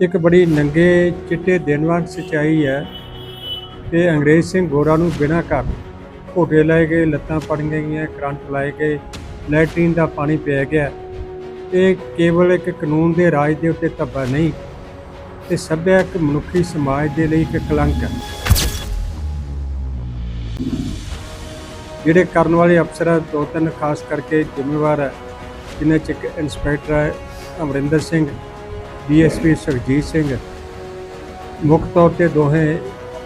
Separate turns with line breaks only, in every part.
ਇੱਕ ਬੜੀ ਨੰਗੇ ਚਿੱਟੇ ਦਿਨ ਵਾਂਗ ਸਚਾਈ ਹੈ ਕਿ ਅੰਗਰੇਜ਼ ਸਿੰਘ ਗੋਰਾ ਨੂੰ ਬਿਨਾਂ ਘਰ ਘੋਟੇ ਲਾਏ ਗਏ ਲੱਤਾਂ ਪੜ ਗਈਆਂ ਕਰੰਟ ਲਾਏ ਗਏ ਲੈਟਰੀਨ ਦਾ ਪਾਣੀ ਪਿਆ ਗਿਆ। ਇਹ ਕੇਵਲ ਇੱਕ ਕਾਨੂੰਨ ਦੇ ਰਾਜ ਦੇ ਉੱਤੇ ਧੱਬਾ ਨਹੀਂ ਇਹ ਸੱਭਿਆਕ ਮਨੁੱਖੀ ਸਮਾਜ ਦੇ ਲਈ ਇੱਕ ਕਲੰਕ ਹੈ। ਜਿਹੜੇ ਕਰਨ ਵਾਲੇ ਅਫਸਰ ਆ, ਦੋ ਤਿੰਨ ਖਾਸ ਕਰਕੇ ਜ਼ਿੰਮੇਵਾਰ ਹੈ ਜਿਨ੍ਹਾਂ ਚ ਇੱਕ ਇੰਸਪੈਕਟਰ ਹੈ ਅਮਰਿੰਦਰ ਸਿੰਘ ਡੀਐਸਪੀ ਸੁਖਜੀਤ ਸਿੰਘ। ਮੁੱਖ ਤੌਰ ਤੇ ਦੋਹੇ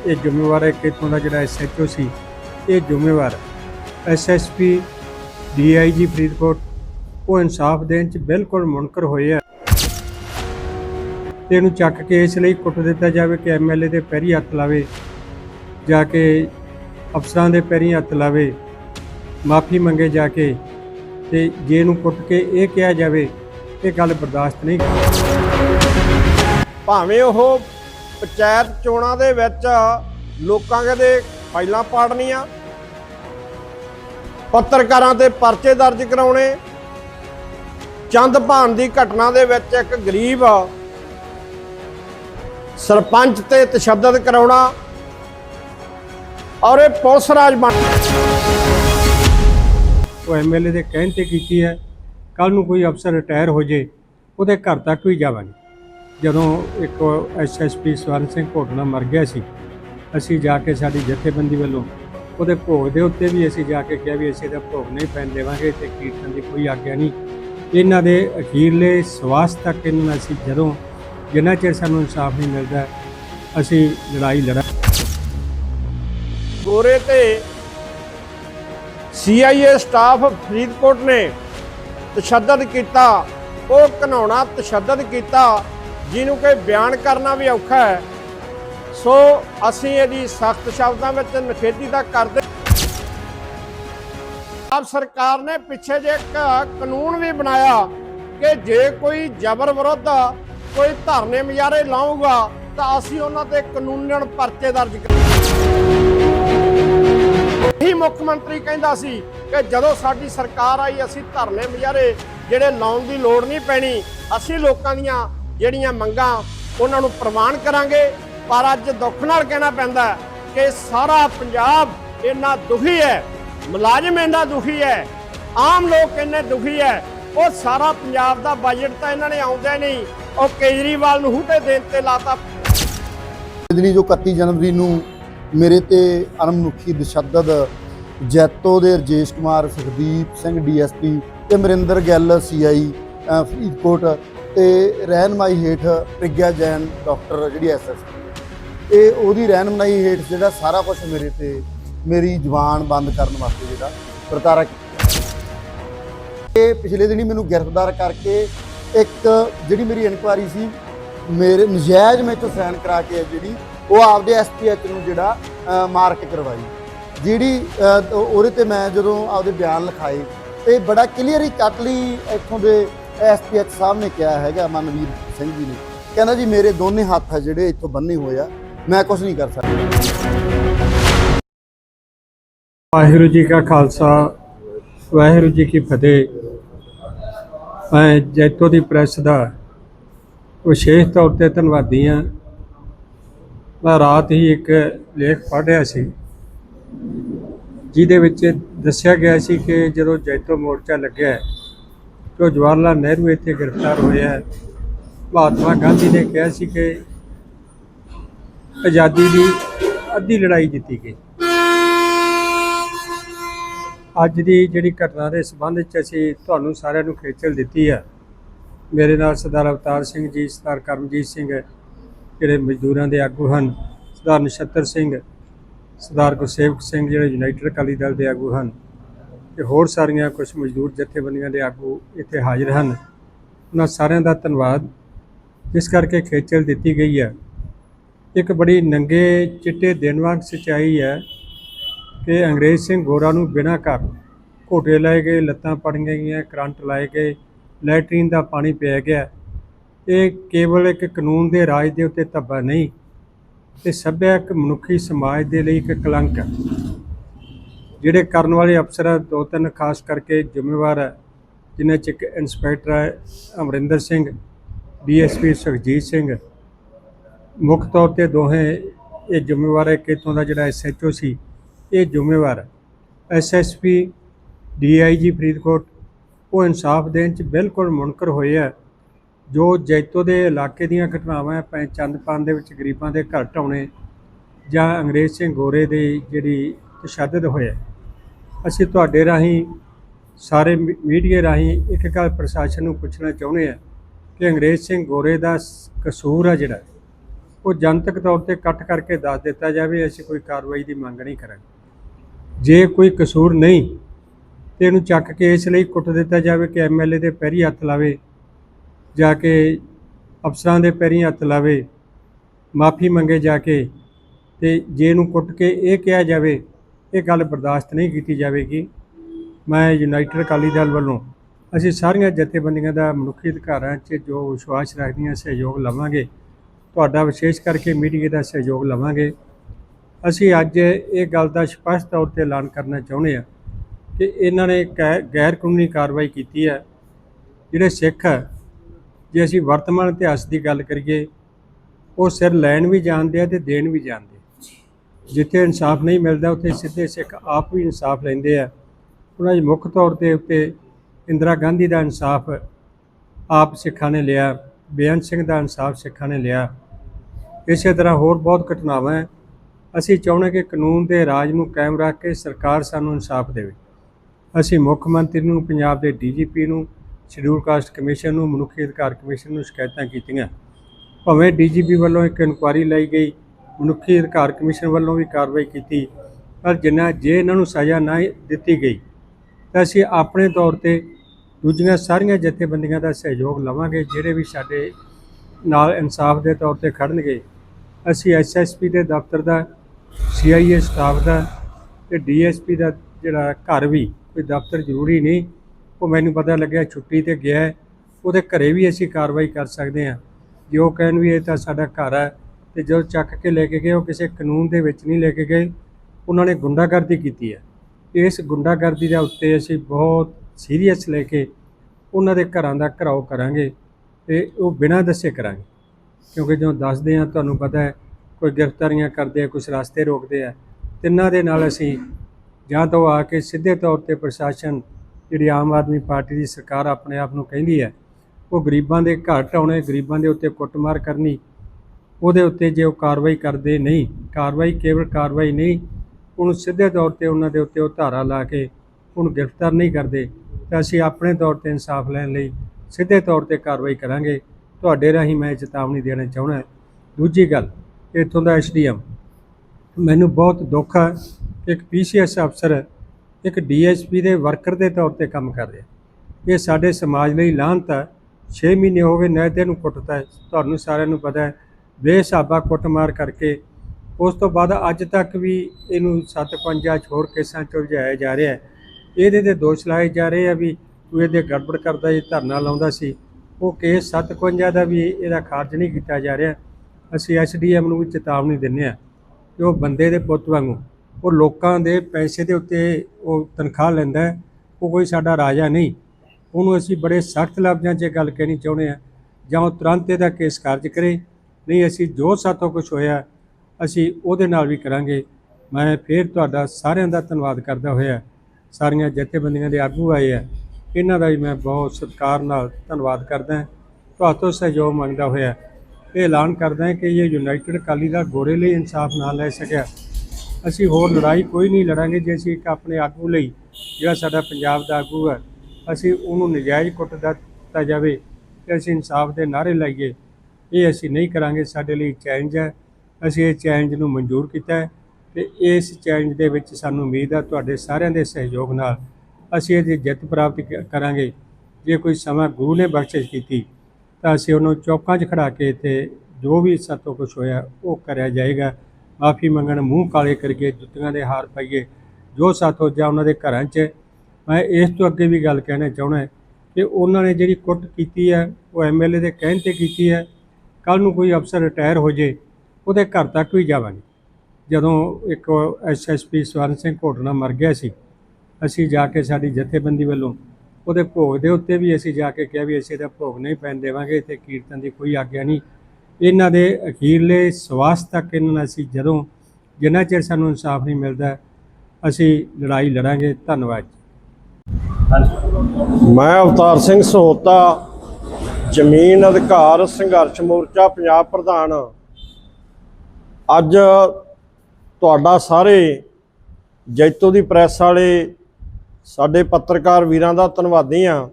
ਇਹ ਜ਼ਿੰਮੇਵਾਰ ਹੈ ਕਿ ਇੱਥੋਂ ਦਾ ਜਿਹੜਾ ਐਸਐਚਓ ਸੀ, ਇਹ ਜ਼ਿੰਮੇਵਾਰ ਐਸਐਸਪੀ ਡੀਆਈਜੀ ਫਰੀਦਕੋਟ, ਉਹ ਇਨਸਾਫ ਦੇਣ ਚ ਬਿਲਕੁਲ ਮੁਨਕਰ ਹੋਏ ਆ। ਇਹਨੂੰ ਚੱਕ ਕੇ ਇਸ ਲਈ ਕੁੱਟ ਦਿੱਤਾ ਜਾਵੇ ਕਿ ਐਮਐਲਏ ਦੇ ਪੈਰੀ ਹੱਥ ਲਾਵੇ, ਜਾ ਕੇ ਅਫਸਰਾਂ ਦੇ ਪੈਰੀ ਹੱਥ ਲਾਵੇ, ਮਾਫੀ ਮੰਗੇ ਜਾ ਕੇ ਤੇ ਜੇ ਇਹਨੂੰ ਕੁੱਟ ਕੇ ਇਹ ਕਿਹਾ ਜਾਵੇ, ਇਹ ਗੱਲ ਬਰਦਾਸ਼ਤ ਨਹੀਂ
ਭਾਵੇਂ ਉਹ ਪੰਚਾਇਤ ਚੋਣਾਂ ਦੇ ਵਿੱਚ ਲੋਕਾਂ ਦੇ ਫਾਈਲਾਂ ਪਾੜਨੀਆਂ, ਪੱਤਰਕਾਰਾਂ ਤੇ ਪਰਚੇ ਦਰਜ ਕਰਾਉਣੇ, ਚੰਦ ਭਾਣ ਦੀ ਘਟਨਾ ਦੇ ਵਿੱਚ ਇੱਕ ਗਰੀਬ ਸਰਪੰਚ ਤੇ ਤਸ਼ੱਦਦ ਕਰਾਉਣਾ ਔਰ ਇਹ ਪੁਲਿਸ ਰਾਜ ਬਣ
ਉਹ ਐਮਐਲਏ ਦੇ ਕਹਿਣ ਤੇ ਕੀਤੀ ਹੈ ਕੱਲ ਨੂੰ ਕੋਈ ਅਫਸਰ ਰਿਟਾਇਰ ਹੋ ਜੇ, ਉਹਦੇ ਘਰ ਤੱਕ ਵੀ ਜਾਵਾਂਗੇ। ਜਦੋਂ ਇੱਕ ਐਸਐਸਪੀ ਸਵਰਨ ਸਿੰਘ ਘੋਟਣਾ ਮਰ ਗਿਆ ਸੀ, ਅਸੀਂ ਜਾ ਕੇ ਸਾਡੀ ਜਥੇਬੰਦੀ ਵੱਲੋਂ ਉਹਦੇ ਭੋਗ ਦੇ ਉੱਤੇ ਵੀ ਅਸੀਂ ਜਾ ਕੇ ਕਿਹਾ ਵੀ ਅਸੀਂ ਇਹਦਾ ਭੋਗ ਨਹੀਂ ਪੈਣ ਦੇਵਾਂਗੇ ਤੇ ਕੀਰਤਨ ਦੀ ਕੋਈ ਆਗਿਆ ਨਹੀਂ। ਇਹਨਾਂ ਦੇ ਅਖੀਰਲੇ ਸਵਾਸ ਤੱਕ ਇਹਨਾਂ ਅਸੀਂ ਜਦੋਂ ਜਿੰਨਾ ਚਿਰ ਸਾਨੂੰ ਇਨਸਾਫ ਨਹੀਂ ਮਿਲਦਾ, ਅਸੀਂ ਲੜਾਈ ਲੜਾ
ਗੋਰੇ ਤੇ ਸੀਆਈਏ ਸਟਾਫ ਫਰੀਦਕੋਟ ਨੇ ਤਸ਼ੱਦਦ ਕੀਤਾ, ਉਹ ਘਨਾਉਣਾ ਤਸ਼ੱਦਦ ਕੀਤਾ। ਜਿਹਨੂੰ ਕਿ ਬਿਆਨ ਕਰਨਾ ਵੀ ਔਖਾ ਹੈ। ਸੋ ਅਸੀਂ ਇਹਦੀ ਸਖਤ ਸ਼ਬਦਾਂ ਵਿੱਚ ਨਿਖੇਧੀ ਤਾਂ ਕਰਦੇ ਆਪ ਸਰਕਾਰ ਨੇ ਪਿੱਛੇ ਜੇ ਇੱਕ ਕਾਨੂੰਨ ਵੀ ਬਣਾਇਆ ਕਿ ਜੇ ਕੋਈ ਜ਼ਬਰ ਵਿਰੁੱਧ ਕੋਈ ਧਰਨੇ ਮੁਜ਼ਾਹਰੇ ਲਾਊਗਾ, ਤਾਂ ਅਸੀਂ ਉਹਨਾਂ ਤੇ ਕਾਨੂੰਨਨ ਪਰਚੇ ਦਰਜ ਕਰਾਂਗੇ ਇਹੀ ਮੁੱਖ ਮੰਤਰੀ ਕਹਿੰਦਾ ਸੀ ਕਿ ਜਦੋਂ ਸਾਡੀ ਸਰਕਾਰ ਆਈ, ਅਸੀਂ ਧਰਨੇ ਮੁਜ਼ਾਹਰੇ ਜਿਹੜੇ ਲਾਉਣ ਦੀ ਲੋੜ ਨਹੀਂ ਪੈਣੀ, ਅਸੀਂ ਲੋਕਾਂ ਦੀਆਂ ਜਿਹੜੀਆਂ ਮੰਗਾਂ ਉਹਨਾਂ ਨੂੰ ਪ੍ਰਵਾਨ ਕਰਾਂਗੇ, ਪਰ ਅੱਜ ਦੁੱਖ ਨਾਲ ਕਹਿਣਾ ਪੈਂਦਾ ਕਿ ਸਾਰਾ ਪੰਜਾਬ ਇੰਨਾ ਦੁਖੀ ਹੈ, ਮੁਲਾਜ਼ਮ ਇੰਨਾ ਦੁਖੀ ਹੈ, ਆਮ ਲੋਕ ਇੰਨੇ ਦੁਖੀ ਹੈ, ਉਹ ਸਾਰਾ ਪੰਜਾਬ ਦਾ ਬਜਟ ਤਾਂ ਇਹਨਾਂ ਨੇ ਆਉਂਦਾ ਨਹੀਂ, ਉਹ ਕੇਜਰੀਵਾਲ ਨੂੰ ਹੂਟੇ ਦੇਣ ਤੇ ਲਾਤਾ।
ਦਿਨੀ ਜੋ 31 ਜਨਵਰੀ ਨੂੰ ਮੇਰੇ ਤੇ ਅਨਮਨੁੱਖੀ ਤਸ਼ੱਦਦ ਜੈਤੋ ਦੇ ਰਜੇਸ਼ ਕੁਮਾਰ ਸੁਖਦੀਪ ਸਿੰਘ ਡੀਐਸਪੀ ਤੇ ਮਰਿੰਦਰ ਗਿੱਲ, ਸੀਆਈ ਫਰੀਦਕੋਟ ਤੇ ਰਹਿਨਮਾਈ ਹੇਠ ਪ੍ਰਗਿਆ ਜੈਨ, ਡਾਕਟਰ ਜਿਹੜੀ ਐਸਐਸ ਇਹ ਉਹਦੀ ਰਹਿਨਮਾਈ ਹੇਠ ਜਿਹੜਾ ਸਾਰਾ ਕੁਝ ਮੇਰੇ ਤੇ ਮੇਰੀ ਜ਼ੁਬਾਨ ਬੰਦ ਕਰਨ ਵਾਸਤੇ ਜਿਹੜਾ ਵਰਤਾਰਾ ਇਹ ਪਿਛਲੇ ਦਿਨੀ ਮੈਨੂੰ ਗ੍ਰਿਫਤਾਰ ਕਰਕੇ ਇੱਕ ਜਿਹੜੀ ਮੇਰੀ ਇਨਕੁਆਰੀ ਸੀ, ਮੇਰੇ ਨਜਾਇਜ਼ ਮੇਥੋਂ ਸਾਈਨ ਕਰਾ ਕੇ ਜਿਹੜੀ ਉਹ ਆਪਦੇ ਐਸਪੀਐਚ ਨੂੰ ਜਿਹੜਾ ਮਾਰਕ ਕਰਵਾਈ। ਜਿਹੜੀ ਉਹਦੇ ਤੇ ਮੈਂ ਜਦੋਂ ਆਪਦੇ ਬਿਆਨ ਲਿਖਾਏ ਤੇ ਬੜਾ ਕਲੀਅਰ ਕੱਟ ਲਈ ਇੱਥੋਂ ਦੇ ਐਸਪੀਐਚ ਸਾਹਿਬ ਨੇ ਕਿਹਾ ਹੈਗਾ, ਮਨਵੀਰ ਸਿੰਘ ਜੀ ਨੇ। ਕਹਿੰਦਾ ਜੀ, ਮੇਰੇ ਦੋਨੇ ਹੱਥ ਆ ਜਿਹੜੇ ਇੱਥੋਂ ਬੰਨੇ ਹੋਏ ਆ, ਮੈਂ ਕੁਝ ਨਹੀਂ ਕਰ ਸਕਦਾ।
ਵਾਹਿਗੁਰੂ ਜੀ ਕਾ ਖਾਲਸਾ, ਵਾਹਿਗੁਰੂ ਜੀ ਕੀ ਫਤਿਹ। ਮੈਂ ਜੈਤੋ ਦੀ ਪ੍ਰੈਸ ਦਾ ਵਿਸ਼ੇਸ਼ ਤੌਰ ਤੇ ਧੰਨਵਾਦੀ ਹਾਂ। ਮੈਂ ਰਾਤ ਹੀ ਇੱਕ ਲੇਖ ਪੜ੍ਹ ਰਿਹਾ ਸੀ, ਜਿਹਦੇ ਵਿੱਚ ਦੱਸਿਆ ਗਿਆ ਸੀ ਕਿ ਜਦੋਂ ਜੈਤੋ ਮੋਰਚਾ ਲੱਗਿਆ ਜੋ ਕਿ ਜਵਾਹਰ ਲਾਲ ਨਹਿਰੂ ਇੱਥੇ ਗ੍ਰਿਫਤਾਰ ਹੋਇਆ ਹੈ ਮਹਾਤਮਾ ਗਾਂਧੀ ਨੇ ਕਿਹਾ ਸੀ ਕਿ ਆਜ਼ਾਦੀ ਦੀ ਅੱਧੀ ਲੜਾਈ ਜਿੱਤੀ ਗਈ। ਅੱਜ ਦੀ ਜਿਹੜੀ ਘਟਨਾ ਦੇ ਸੰਬੰਧ ਵਿੱਚ ਅਸੀਂ ਤੁਹਾਨੂੰ ਸਾਰਿਆਂ ਨੂੰ ਖੇਚਲ ਦਿੱਤੀ ਹੈ ਮੇਰੇ ਨਾਲ ਸਰਦਾਰ ਅਵਤਾਰ ਸਿੰਘ ਜੀ, ਸਰਦਾਰ ਕਰਮਜੀਤ ਸਿੰਘ ਜਿਹੜੇ ਮਜ਼ਦੂਰਾਂ ਦੇ ਆਗੂ ਹਨ, ਸਰਦਾਰ ਨਛੱਤਰ ਸਿੰਘ, ਸਰਦਾਰ ਗੁਰਸੇਵਕ ਸਿੰਘ ਜਿਹੜੇ ਯੂਨਾਈਟਿਡ ਅਕਾਲੀ ਦਲ ਦੇ ਆਗੂ ਹਨ। ਤੇ ਹੋਰ ਸਾਰੀਆਂ ਕੁਝ ਮਜ਼ਦੂਰ ਜਥੇਬੰਦੀਆਂ ਦੇ ਆਗੂ ਇੱਥੇ ਹਾਜ਼ਰ ਹਨ। ਉਹਨਾਂ ਸਾਰਿਆਂ ਦਾ ਧੰਨਵਾਦ। ਜਿਸ ਕਰਕੇ ਖੇਚਲ ਦਿੱਤੀ ਗਈ ਹੈ। ਇੱਕ ਬੜੀ ਨੰਗੇ ਚਿੱਟੇ ਦਿਨ ਵਾਂਗ ਸਚਾਈ ਹੈ ਕਿ ਅੰਗਰੇਜ਼ ਸਿੰਘ ਗੋਰਾ ਨੂੰ ਬਿਨਾਂ ਘਰ ਘੋਟੇ ਲਾਏ ਗਏ, ਲੱਤਾਂ ਪੜ ਗਈਆਂ, ਕਰੰਟ ਲਾਏ ਗਏ, ਲੈਟਰੀਨ ਦਾ ਪਾਣੀ ਪਿਆ ਗਿਆ। ਇਹ ਕੇਵਲ ਇੱਕ ਕਾਨੂੰਨ ਦੇ ਰਾਜ ਦੇ ਉੱਤੇ ਧੱਬਾ ਨਹੀਂ ਤੇ ਸਭਿਅਕ ਮਨੁੱਖੀ ਸਮਾਜ ਦੇ ਲਈ ਇੱਕ ਕਲੰਕ ਹੈ। ਜਿਹੜੇ ਕਰਨ ਵਾਲੇ ਅਫਸਰ ਆ, ਦੋ ਤਿੰਨ ਖਾਸ ਕਰਕੇ ਜ਼ਿੰਮੇਵਾਰ ਹੈ ਜਿਨ੍ਹਾਂ ਚ ਇੱਕ ਇੰਸਪੈਕਟਰ ਹੈ ਅਮਰਿੰਦਰ ਸਿੰਘ ਡੀਐਸਪੀ ਸੁਖਜੀਤ ਸਿੰਘ। ਮੁੱਖ ਤੌਰ ਤੇ ਦੋਹੇ ਇਹ ਜ਼ਿੰਮੇਵਾਰ ਹੈ ਕਿ ਇੱਥੋਂ ਦਾ ਜਿਹੜਾ ਐਸਐਚਓ ਸੀ ਇਹ ਜ਼ਿੰਮੇਵਾਰ ਐਸਐਸਪੀ ਡੀਆਈਜੀ ਫਰੀਦਕੋਟ ਉਹ ਇਨਸਾਫ ਦੇਣ ਚ ਬਿਲਕੁਲ ਮੁਨਕਰ ਹੋਏ ਆ ਜੋ ਜੈਤੋ ਦੇ ਇਲਾਕੇ ਦੀਆਂ ਘਟਨਾਵਾਂ ਪੈ ਚੰਦਪਾਨ ਦੇ ਵਿੱਚ ਗਰੀਬਾਂ ਦੇ ਘਰ ਢਾਉਣੇ ਜਾਂ ਅੰਗਰੇਜ਼ ਸਿੰਘ ਗੋਰੇ ਦੇ ਜਿਹੜੀ ਤਸ਼ੱਦਦ ਹੋਇਆ ਅਸੀਂ ਤੁਹਾਡੇ ਰਾਹੀਂ ਸਾਰੇ ਮੀ- ਮੀਡੀਆ ਰਾਹੀਂ ਇੱਕ ਗੱਲ ਪ੍ਰਸ਼ਾਸਨ ਨੂੰ ਪੁੱਛਣਾ ਚਾਹੁੰਦੇ ਆ ਕਿ ਅੰਗਰੇਜ਼ ਸਿੰਘ ਗੋਰੇ ਦਾ ਕਸੂਰ ਆ ਜਿਹੜਾ, ਉਹ ਜਨਤਕ ਤੌਰ ਤੇ ਕੱਟ ਕਰਕੇ ਦੱਸ ਦਿੱਤਾ ਜਾਵੇ, ਅਸੀਂ ਕੋਈ ਕਾਰਵਾਈ ਦੀ ਮੰਗ ਨਹੀਂ ਕਰਾਂਗੇ। ਜੇ ਕੋਈ ਕਸੂਰ ਨਹੀਂ ਤੇ ਇਹਨੂੰ ਚੱਕ ਕੇ ਇਸ ਲਈ ਕੁੱਟ ਦਿੱਤਾ ਜਾਵੇ ਕਿ ਐਮਐਲਏ ਦੇ ਪੈਰੀ ਹੱਥ ਲਾਵੇ, ਜਾ ਕੇ ਅਫਸਰਾਂ ਦੇ ਪੈਰੀ ਹੱਥ ਲਾਵੇ, ਮਾਫੀ ਮੰਗੇ ਜਾ ਕੇ ਤੇ ਜੇ ਇਹਨੂੰ ਕੁੱਟ ਕੇ ਇਹ ਕਿਹਾ ਜਾਵੇ ਇਹ ਗੱਲ ਬਰਦਾਸ਼ਤ ਨਹੀਂ ਕੀਤੀ ਜਾਵੇਗੀ। ਮੈਂ ਯੂਨਾਈਟਿਡ ਅਕਾਲੀ ਦਲ ਵੱਲੋਂ ਅਸੀਂ ਸਾਰੀਆਂ ਜਥੇਬੰਦੀਆਂ ਦਾ ਮਨੁੱਖੀ ਅਧਿਕਾਰਾਂ 'ਚ ਜੋ ਵਿਸ਼ਵਾਸ ਰੱਖਦੀਆਂ ਸਹਿਯੋਗ ਲਵਾਂਗੇ, ਤੁਹਾਡਾ ਵਿਸ਼ੇਸ਼ ਕਰਕੇ ਮੀਡੀਆ ਦਾ ਸਹਿਯੋਗ ਲਵਾਂਗੇ। ਅਸੀਂ ਅੱਜ ਇਹ ਗੱਲ ਦਾ ਸਪਸ਼ਟ ਤੌਰ ਤੇ ਐਲਾਨ ਕਰਨਾ ਚਾਹੁੰਦੇ ਹਾਂ ਕਿ ਇਹਨਾਂ ਨੇ ਗੈ- ਗੈਰ ਕਾਨੂੰਨੀ ਕਾਰਵਾਈ ਕੀਤੀ ਹੈ। ਜਿਹੜੇ ਸਿੱਖ ਹੈ, ਜੇ ਅਸੀਂ ਵਰਤਮਾਨ ਇਤਿਹਾਸ ਦੀ ਗੱਲ ਕਰੀਏ, ਉਹ ਸਿਰ ਲੈਣ ਵੀ ਜਾਣਦੇ ਆ ਤੇ ਦੇਣ ਵੀ ਜਾਣਦੇ ਜਿੱਥੇ ਇਨਸਾਫ ਨਹੀਂ ਮਿਲਦਾ, ਉੱਥੇ ਸਿੱਧੇ ਸਿੱਖ ਆਪ ਵੀ ਇਨਸਾਫ ਲੈਂਦੇ ਆ। ਉਹਨਾਂ ਦੀ ਮੁੱਖ ਤੌਰ ਤੇ ਉੱਤੇ ਇੰਦਰਾ ਗਾਂਧੀ ਦਾ ਇਨਸਾਫ ਆਪ ਸਿੱਖਾਂ ਨੇ ਲਿਆ, ਬੇਅੰਤ ਸਿੰਘ ਦਾ ਇਨਸਾਫ ਸਿੱਖਾਂ ਨੇ ਲਿਆ। ਇਸੇ ਤਰ੍ਹਾਂ ਹੋਰ ਬਹੁਤ ਘਟਨਾਵਾਂ ਹੈ। ਅਸੀਂ ਚਾਹੁੰਦੇ ਕਿ ਕਾਨੂੰਨ ਦੇ ਰਾਜ ਨੂੰ ਕਾਇਮ ਰੱਖ ਕੇ ਸਰਕਾਰ ਸਾਨੂੰ ਇਨਸਾਫ ਦੇਵੇ। ਅਸੀਂ ਮੁੱਖ ਮੰਤਰੀ ਨੂੰ, ਪੰਜਾਬ ਦੇ ਡੀਜੀਪੀ ਨੂੰ, ਸ਼ਡਿਊਲ ਕਾਸਟ ਕਮਿਸ਼ਨ ਨੂੰ, ਮਨੁੱਖੀ ਅਧਿਕਾਰ ਕਮਿਸ਼ਨ ਨੂੰ ਸ਼ਿਕਾਇਤਾਂ ਕੀਤੀਆਂ। ਭਾਵੇਂ ਡੀਜੀਪੀ ਵੱਲੋਂ ਇੱਕ ਇਨਕੁਆਇਰੀ ਲਈ ਗਈ ਮਨੁੱਖੀ ਅਧਿਕਾਰ ਕਮਿਸ਼ਨ ਵੱਲੋਂ ਵੀ ਕਾਰਵਾਈ ਕੀਤੀ, ਪਰ ਜਿੰਨਾ ਜੇ ਇਹਨਾਂ ਨੂੰ ਸਜ਼ਾ ਨਾ ਦਿੱਤੀ ਗਈ, ਤਾਂ ਅਸੀਂ ਆਪਣੇ ਤੌਰ ਤੇ ਦੂਜੀਆਂ ਸਾਰੀਆਂ ਜਥੇਬੰਦੀਆਂ ਦਾ ਸਹਿਯੋਗ ਲਵਾਂਗੇ, ਜਿਹੜੇ ਵੀ ਸਾਡੇ ਨਾਲ ਇਨਸਾਫ ਦੇ ਤੌਰ ਤੇ ਖੜਨਗੇ। ਅਸੀਂ ਐਸਐਸਪੀ ਦੇ ਦਫ਼ਤਰ ਦਾ ਸੀਆਈਏ ਸਟਾਫ ਦਾ ਤੇ ਡੀਐਸਪੀ ਦਾ ਜਿਹੜਾ ਘਰ ਵੀ, ਕੋਈ ਦਫ਼ਤਰ ਜ਼ਰੂਰੀ ਨਹੀਂ। ਉਹ ਮੈਨੂੰ ਪਤਾ ਲੱਗਿਆ ਛੁੱਟੀ ਤੇ ਗਿਆ ਹੈ, ਉਹਦੇ ਘਰੇ ਵੀ ਅਸੀਂ ਕਾਰਵਾਈ ਕਰ ਸਕਦੇ ਹਾਂ। ਜੋ ਕਹਿਣ ਵੀ ਇਹ ਤਾਂ ਸਾਡਾ ਘਰ ਹੈ ਤੇ ਜਦੋਂ ਚੱਕ ਕੇ ਲੈ ਕੇ ਗਏ, ਉਹ ਕਿਸੇ ਕਾਨੂੰਨ ਦੇ ਵਿੱਚ ਨਹੀਂ ਲੈ ਕੇ ਗਏ, ਉਹਨਾਂ ਨੇ ਗੁੰਡਾਗਰਦੀ ਕੀਤੀ ਹੈ। ਇਸ ਗੁੰਡਾਗਰਦੀ ਦੇ ਉੱਤੇ ਅਸੀਂ ਬਹੁਤ ਸੀਰੀਅਸ ਲੈ ਕੇ ਉਹਨਾਂ ਦੇ ਘਰਾਂ ਦਾ ਘਰਾਓ ਕਰਾਂਗੇ ਤੇ ਉਹ ਬਿਨਾਂ ਦੱਸੇ ਕਰਾਂਗੇ। ਕਿਉਂਕਿ ਜਦੋਂ ਦੱਸਦੇ ਆ ਤੁਹਾਨੂੰ ਪਤਾ ਹੈ, ਕੋਈ ਗ੍ਰਿਫਤਾਰੀਆਂ ਕਰਦੇ ਆ ਕੁਝ ਰਸਤੇ ਰੋਕਦੇ ਆ, ਤਿੰਨਾਂ ਦੇ ਨਾਲ ਅਸੀਂ ਜਾਂ ਤਾਂ ਉਹ ਆ ਕੇ ਸਿੱਧੇ ਤੌਰ ਤੇ ਪ੍ਰਸ਼ਾਸਨ, ਜਿਹੜੀ ਆਮ ਆਦਮੀ ਪਾਰਟੀ ਦੀ ਸਰਕਾਰ ਆਪਣੇ ਆਪ ਨੂੰ ਕਹਿੰਦੀ ਹੈ, ਉਹ ਗਰੀਬਾਂ ਦੇ ਘਰ ਢਾਉਣੇ ਗਰੀਬਾਂ ਦੇ ਉੱਤੇ ਕੁੱਟਮਾਰ ਕਰਨੀ ਉਹਦੇ ਉੱਤੇ ਜੇ ਉਹ ਕਾਰਵਾਈ ਕਰਦੇ ਨਹੀਂ, ਕਾਰਵਾਈ ਕੇਵਲ ਕਾਰਵਾਈ ਨਹੀਂ, ਉਹਨੂੰ ਸਿੱਧੇ ਤੌਰ ਤੇ ਉਹਨਾਂ ਦੇ ਉੱਤੇ ਉਹ ਧਾਰਾ ਲਾ ਕੇ ਉਹਨੂੰ ਗ੍ਰਿਫਤਾਰ ਨਹੀਂ ਕਰਦੇ, ਤਾਂ ਅਸੀਂ ਆਪਣੇ ਤੌਰ ਤੇ ਇਨਸਾਫ ਲੈਣ ਲਈ ਸਿੱਧੇ ਤੌਰ ਤੇ ਕਾਰਵਾਈ ਕਰਾਂਗੇ। ਤੁਹਾਡੇ ਰਾਹੀਂ ਮੈਂ ਚੇਤਾਵਨੀ ਦੇਣਾ ਚਾਹੁੰਦਾ ਦੂਜੀ ਗੱਲ, ਇੱਥੋਂ ਦਾ ਐਸਡੀਐਮ, ਮੈਨੂੰ ਬਹੁਤ ਦੁੱਖ ਹੈ ਕਿ ਇੱਕ ਪੀਸੀਐਸ ਅਫਸਰ ਇੱਕ ਡੀਐਸਪੀ ਦੇ ਵਰਕਰ ਦੇ ਤੌਰ ਤੇ ਕੰਮ ਕਰ ਰਿਹਾ। ਇਹ ਸਾਡੇ ਸਮਾਜ ਲਈ ਲਾਹਨਤ ਹੈ 6 ਮਹੀਨੇ ਹੋ ਗਏ ਨਹਿਤੇ ਨੂੰ ਕੁੱਟਦਾ ਤੁਹਾਨੂੰ ਸਾਰਿਆਂ ਨੂੰ ਪਤਾ ਹੈ ਬੇਸਾਬਾ ਕੁੱਟਮਾਰ ਕਰਕੇ ਉਸ ਤੋਂ ਬਾਅਦ ਅੱਜ ਤੱਕ ਵੀ ਇਹਨੂੰ 57 ਚ ਹੋਰ ਕੇਸਾਂ ਚ ਉਲਝਾਇਆ ਜਾ ਰਿਹਾ ਹੈ। ਇਹਦੇ ਤੇ ਦੋਸ਼ ਲਾਏ ਜਾ ਰਹੇ ਆ ਵੀ ਤੂੰ ਇਹਦੇ ਗੜਬੜ ਕਰਦਾ, ਇਹ ਧਰਨਾ ਲਾਉਂਦਾ ਸੀ। ਉਹ ਕੇਸ 57 ਦਾ ਵੀ ਇਹਦਾ ਖਾਰਜ ਨਹੀਂ ਕੀਤਾ ਜਾ ਰਿਹਾ। ਅਸੀਂ ਐਸਡੀਐਮ ਨੂੰ ਵੀ ਚੇਤਾਵਨੀ ਦਿੰਦੇ ਆ ਕਿ ਉਹ ਬੰਦੇ ਦੇ ਪੁੱਤ ਵਾਂਗੂ, ਉਹ ਲੋਕਾਂ ਦੇ ਪੈਸੇ ਦੇ ਉੱਤੇ ਉਹ ਤਨਖਾਹ ਲੈਂਦਾ ਉਹ ਕੋਈ ਸਾਡਾ ਰਾਜਾ ਨਹੀਂ। ਉਹਨੂੰ ਅਸੀਂ ਬੜੇ ਸਖਤ ਲਫ਼ਜ਼ਾਂ 'ਚ ਇਹ ਗੱਲ ਕਹਿਣੀ ਚਾਹੁੰਦੇ ਆ ਜਾਂ ਉਹ ਤੁਰੰਤ ਇਹਦਾ ਕੇਸ ਖਾਰਜ ਕਰੇ। ਨਹੀਂ, ਅਸੀਂ ਜੋ ਸਾਥੋਂ ਕੁਝ ਹੋਇਆ, ਅਸੀਂ ਉਹਦੇ ਨਾਲ ਵੀ ਕਰਾਂਗੇ। ਮੈਂ ਫੇਰ ਤੁਹਾਡਾ ਸਾਰਿਆਂ ਦਾ ਧੰਨਵਾਦ ਕਰਦਾ ਹੋਇਆ। ਸਾਰੀਆਂ ਜਥੇਬੰਦੀਆਂ ਦੇ ਆਗੂ ਆਏ ਆ। ਇਹਨਾਂ ਦਾ ਵੀ ਮੈਂ ਬਹੁਤ ਸਤਿਕਾਰ ਨਾਲ ਧੰਨਵਾਦ ਕਰਦਾ। ਤੁਹਾਤੋਂ ਸਹਿਯੋਗ ਮੰਗਦਾ ਹੋਇਆ। ਇਹ ਐਲਾਨ ਕਰਦਾ ਕਿ ਇਹ ਯੂਨਾਈਟਿਡ ਅਕਾਲੀ ਦਲ ਗੋਰੇ ਲਈ ਇਨਸਾਫ ਨਾ ਲੈ ਸਕਿਆ। ਅਸੀਂ ਹੋਰ ਲੜਾਈ ਕੋਈ ਨਹੀਂ ਲੜਾਂਗੇ ਜੇ ਅਸੀਂ ਇੱਕ ਆਪਣੇ ਆਗੂ ਲਈ, ਜਿਹੜਾ ਸਾਡਾ ਪੰਜਾਬ ਦਾ ਆਗੂ ਹੈ ਅਸੀਂ ਉਹਨੂੰ ਨਜਾਇਜ਼ ਕੁੱਟ ਦਿੱਤਾ ਜਾਵੇ ਤੇ ਅਸੀਂ ਇਨਸਾਫ ਦੇ ਨਾਅਰੇ ਲਾਈਏ। ਇਹ ਅਸੀਂ ਨਹੀਂ ਕਰਾਂਗੇ, ਸਾਡੇ ਲਈ ਚੈਲੰਜ ਹੈ। ਅਸੀਂ ਇਹ ਚੈਲੰਜ ਨੂੰ ਮਨਜ਼ੂਰ ਕੀਤਾ ਹੈ ਤੇ ਇਸ ਚੈਲੰਜ ਦੇ ਵਿੱਚ ਸਾਨੂੰ ਉਮੀਦ ਹੈ ਤੁਹਾਡੇ ਸਾਰਿਆਂ ਦੇ ਸਹਿਯੋਗ ਨਾਲ ਅਸੀਂ ਇਹਦੀ ਜਿੱਤ ਪ੍ਰਾਪਤ ਕਰਾਂਗੇ। ਜੇ ਕੋਈ ਸਮਾਂ ਗੁਰੂ ਨੇ ਬਖਸ਼ਿਸ਼ ਕੀਤੀ, ਤਾਂ ਅਸੀਂ ਉਹਨੂੰ ਚੌਕਾਂ 'ਚ ਖੜਾ ਕੇ ਤੇ ਜੋ ਵੀ ਸਾਤੋਂ ਕੁਝ ਹੋਇਆ, ਉਹ ਕਰਿਆ ਜਾਏਗਾ। ਮਾਫੀ ਮੰਗਣ, ਮੂੰਹ ਕਾਲੇ ਕਰਕੇ ਜੁੱਤੀਆਂ ਦੇ ਹਾਰ ਪਾਈਏ, ਜੋ ਸਾਥੋਂ ਜਾਂ ਉਹਨਾਂ ਦੇ ਘਰਾਂ 'ਚ। ਮੈਂ ਇਸ ਤੋਂ ਅੱਗੇ ਵੀ ਗੱਲ ਕਹਿਣਾ ਚਾਹੁੰਦਾ ਕਿ ਉਹਨਾਂ ਨੇ ਜਿਹੜੀ ਕੁੱਟ ਕੀਤੀ ਹੈ, ਉਹ ਐਮਐਲਏ ਦੇ ਕਹਿਣ ਤੇ ਕੀਤੀ ਹੈ। ਕੱਲ ਨੂੰ ਕੋਈ ਅਫਸਰ ਰਿਟਾਇਰ ਹੋ ਜੇ, ਉਹਦੇ ਘਰ ਤੱਕ ਵੀ ਜਾਵਾਂਗੇ। ਜਦੋਂ ਇੱਕ ਐਸਐਸਪੀ ਸਵਰਨ ਸਿੰਘ ਘੋਟਣਾ ਮਰ ਗਿਆ ਸੀ, ਅਸੀਂ ਜਾ ਕੇ ਸਾਡੀ ਜਥੇਬੰਦੀ ਵੱਲੋਂ ਉਹਦੇ ਭੋਗ ਦੇ ਉੱਤੇ ਵੀ ਅਸੀਂ ਜਾ ਕੇ ਕਿਹਾ ਵੀ ਅਸੀਂ ਇਹਦਾ ਭੋਗ ਨਹੀਂ ਪੈਣ ਦੇਵਾਂਗੇ, ਇੱਥੇ ਕੀਰਤਨ ਦੀ ਕੋਈ ਆਗਿਆ ਨਹੀਂ। ਇਹਨਾਂ ਦੇ ਅਖੀਰਲੇ ਸਵਾਸ ਤੱਕ ਇਹਨਾਂ ਨਾਲ ਅਸੀਂ ਜਦੋਂ ਜਿੰਨਾ ਚਿਰ ਸਾਨੂੰ ਇਨਸਾਫ ਨਹੀਂ ਮਿਲਦਾ, ਅਸੀਂ ਲੜਾਈ ਲੜਾਂਗੇ। ਧੰਨਵਾਦ ਜੀ।
ਮੈਂ ਅਵਤਾਰ ਸਿੰਘ ਸਹੋਤਾ ਜ਼ਮੀਨ ਅਧਿਕਾਰ ਸੰਘਰਸ਼ ਮੋਰਚਾ ਪੰਜਾਬ ਪ੍ਰਧਾਨ। ਅੱਜ ਤੁਹਾਡਾ ਸਾਰੇ ਜੈਤੋ ਦੀ ਪ੍ਰੈਸ ਵਾਲੇ, ਸਾਡੇ ਪੱਤਰਕਾਰ ਵੀਰਾਂ ਦਾ ਧੰਨਵਾਦੀ ਆ